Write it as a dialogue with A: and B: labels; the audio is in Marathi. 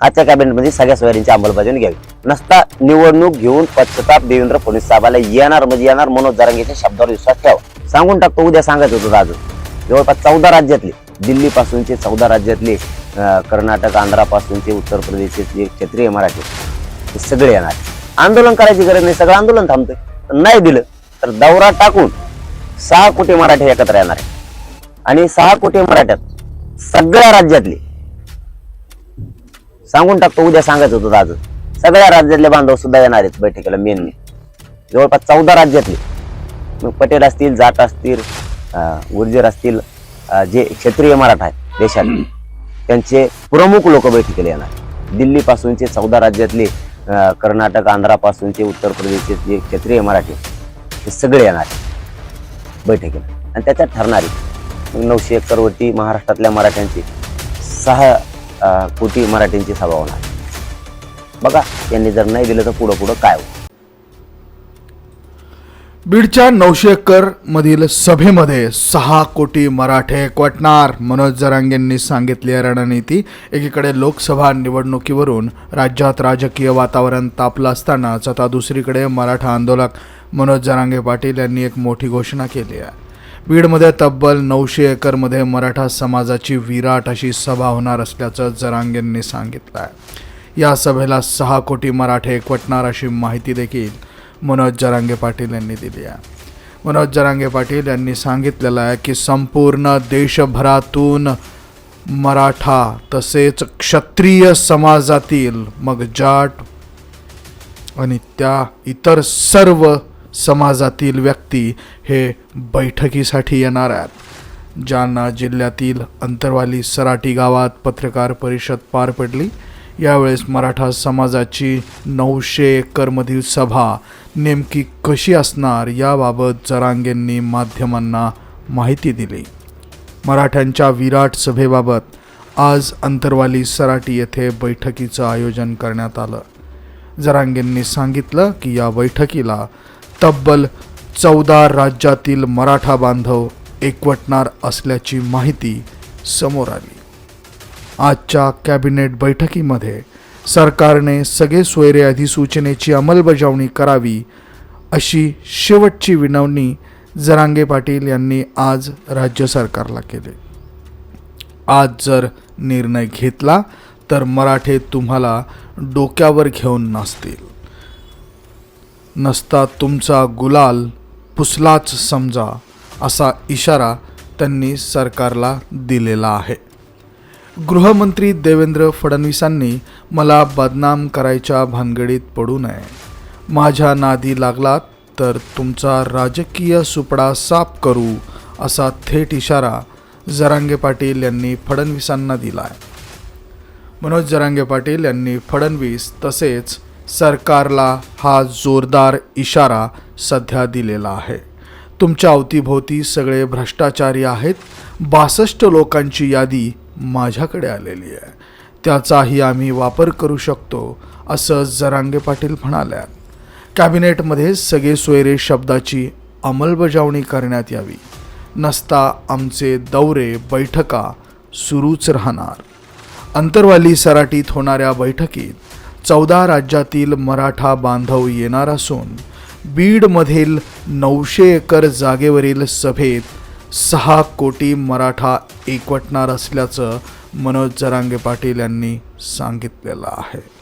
A: आजच्या कॅबिनेटमध्ये सगळ्या सोयरींची अंमलबजावणी घ्यावी. नसता निवडणूक घेऊन पश्चाताप देवेंद्र फडणवीस साहेबाला येणार म्हणजे येणार मनोज जरांगेच्या शब्दावर विश्वास ठेवा. सांगून टाकतो उद्या सांगायचं होतं आज जवळपास चौदा राज्यातले दिल्ली पासूनचे चौदा राज्यातले कर्नाटक आंध्रापासूनचे उत्तर प्रदेशचे जे क्षेत्रीय मराठी हे सगळे येणार. आंदोलन करायची गरज नाही सगळं आंदोलन थांबतंय. नाही दिलं तर दौरा टाकून सहा कोटी मराठी एकत्र येणार आहे आणि सहा कोटी मराठ्यात सगळ्या राज्यातले सांगून टाकतो उद्या सांगायचं होतं आज. सगळ्या राज्यातले बांधव सुद्धा येणार आहेत बैठकीला मेन जवळपास चौदा राज्यातले. मग पटेल असतील जाट असतील गुर्जर असतील जे क्षेत्रीय मराठा आहेत देशात त्यांचे प्रमुख लोक बैठकीला येणार. दिल्लीपासूनचे चौदा राज्यातले कर्नाटक आंध्रापासूनचे उत्तर प्रदेशचे जे क्षेत्रीय मराठी ते सगळे येणार आहेत बैठकीला. आणि त्याच्यात ठरणारी नऊशे एकरवरती महाराष्ट्रातल्या मराठ्यांची सहा कोटी मराठींची सभा होणार. बघा यांनी जर नाही दिलं तर पुढं पुढं काय होईल?
B: बीडच्या नऊशे एकर मधील सभेमध्ये सहा कोटी मराठे एकवटणार मनोज जरांगेंनी सांगितली आहे रणनीती. एकीकडे लोकसभा निवडणुकीवरून राज्यात राजकीय वातावरण तापलं असतानाच आता दुसरीकडे मराठा आंदोलक. मनोज जरांगे पाटील यांनी एक मोठी घोषणा केली आहे. बीडमध्ये तब्बल नऊशे एकरमध्ये मराठा समाजाची विराट अशी सभा होणार असल्याचं जरांगेंनी सांगितलं आहे या सभेला सहा कोटी मराठे एकवटणार अशी माहिती देखील मनोज जरांगे पाटील यांनी दिली आहे. मनोज जरांगे पाटील यांनी सांगितलेलं आहे की संपूर्ण देशभरातून मराठा तसेच क्षत्रिय समाजातील मग जाट आणि त्या इतर सर्व समाजातील व्यक्ती हे बैठकीसाठी येणार आहेत. जालना जिल्ह्यातील अंतरवाली सराटी गावात पत्रकार परिषद पार पडली. यावेळेस मराठा समाजाची नऊशे एकरमधील सभा नेमकी कशी असणार याबाबत जरांगेंनी माध्यमांना माहिती दिली. मराठ्यांच्या विराट सभेबाबत आज अंतरवाली सराटी येथे बैठकीचं आयोजन करण्यात आलं. जरांगेंनी सांगितलं की या बैठकीला तब्बल चौदा राज्यातील मराठा बांधव एकवटणार असल्याची माहिती समोर आली. आजच्या कॅबिनेट बैठकीमध्ये सरकारने सगळे सोयरे अधिसूचनेची अंमलबजावणी करावी अशी शेवटची विनवणी जरांगे पाटील यांनी आज राज्य सरकारला केली. आज जर निर्णय घेतला तर मराठे तुम्हाला डोक्यावर घेऊन नसतील नसता तुमचा गुलाल पुसलाच समजा असा इशारा त्यांनी सरकारला दिलेला आहे. गृहमंत्री देवेंद्र फडणवीसांनी मला बदनाम करायच्या भानगडीत पडू नये. माझ्या नादी लागलात तर तुमचा राजकीय सुपडा साफ करू असा थेट इशारा जरांगे पाटील यांनी फडणवीसांना दिला आहे मनोज जरांगे पाटील यांनी फडणवीस तसेच सरकारला हा जोरदार इशारा सध्या दिलेला आहे. तुमच्या अवतीभोवती सगळे भ्रष्टाचारी आहेत. बासष्ट लोकांची यादी माझ्याकडे आलेली आहे. त्याचाही आम्ही वापर करू शकतो असं जरांगे पाटील म्हणाल्या. कॅबिनेटमध्ये सगळे सोयरे शब्दाची अंमलबजावणी करण्यात यावी. नसता आमचे दौरे बैठका सुरूच राहणार. अंतरवाली सराटीत होणाऱ्या बैठकीत चौदा राज्यातील मराठा बांधव येणार असून बीडमधील नऊशे एकर जागेवरील सभेत सहा कोटी मराठा एकवटणार असल्याचं मनोज जरांगे पाटील यांनी सांगितलेलं आहे.